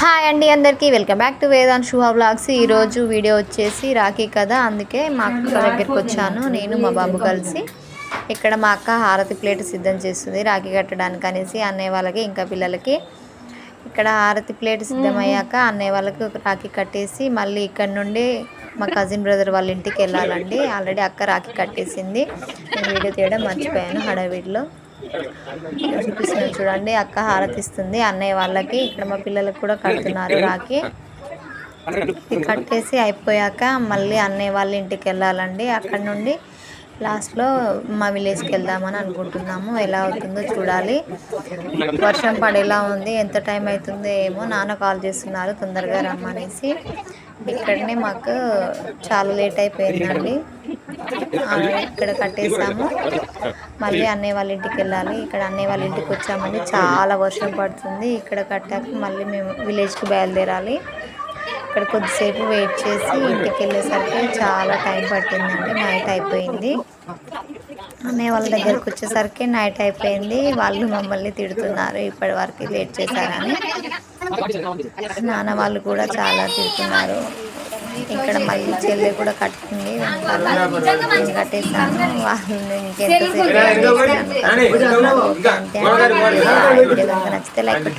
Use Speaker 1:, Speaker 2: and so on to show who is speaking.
Speaker 1: Hi అండి అందరికీ. Welcome back to Vedant Shuha blogs ఈరోజు వీడియో వచ్చేసి రాఖీ కదా అందుకే మా అక్క దగ్గరికి వచ్చాను. నేను మా బాబు కలిసి. ఇక్కడ మా అక్క హారతి ప్లేట్ సిద్ధం చేస్తుంది రాఖీ కట్టడానికి అనేసి. అన్నయ్య వాళ్ళకి ఇంకా పిల్లలకి. ఇక్కడ హారతి ప్లేట్ సిద్ధమయ్యాక అన్నయ్య వాళ్ళకి రాఖీ కట్టేసి మళ్ళీ ఇక్కడ నుండి మా కజిన్ బ్రదర్ వాళ్ళ ఇంటికి వెళ్ళాలండి. ఆల్రెడీ అక్క రాఖీ కట్టేసింది. నేను వీడియో తీయడం మర్చిపోయాను హడావిడిలో. చూడండి అక్క హారతిస్తుంది అన్నయ్య వాళ్ళకి ఇక్కడ మా పిల్లలకు కూడా కడుతున్నారు రాకి కట్టేసి అయిపోయాక మళ్ళీ అన్నయ్య వాళ్ళ ఇంటికి వెళ్ళాలండి. అక్కడ నుండి లాస్ట్లో మా విలేజ్కి వెళ్దామని అనుకుంటున్నాము. ఎలా అవుతుందో చూడాలి. వర్షం పడేలా ఉంది. ఎంత టైం అవుతుందో ఏమో నాన్న కాల్ చేస్తున్నారు. తొందరగా రమ్మనేసి. ఇక్కడనే మాకు చాలా లేట్ అయిపోయిందండి. ఇక్కడ కట్టేసాము. మళ్ళీ అన్నయ్య వాళ్ళ ఇంటికి వెళ్ళాలి. ఇక్కడ అన్నయ్య వాళ్ళ ఇంటికి వచ్చామండి. చాలా వర్షం పడుతుంది. ఇక్కడ కట్టాక మళ్ళీ మేము విలేజ్కి బయలుదేరాలి. ఇక్కడ కొద్దిసేపు వెయిట్ చేసి ఇంటికి వెళ్ళేసరికి చాలా టైం పట్టిందండి. నైట్ అయిపోయింది. అన్నయ్య వాళ్ళ దగ్గరకు వచ్చేసరికి నైట్ అయిపోయింది. వాళ్ళు మమ్మల్ని తిడుతున్నారు. ఇప్పటి వరకు లేట్ చేశారని. నాన్న వాళ్ళు కూడా చాలా తిడుతున్నారు. ఇక్కడ మళ్ళీ చెల్లె కూడా కట్టుకుంది నేను కట్టేసాను వాళ్ళు. ఈ వీడియో కనుక నచ్చితే లైక్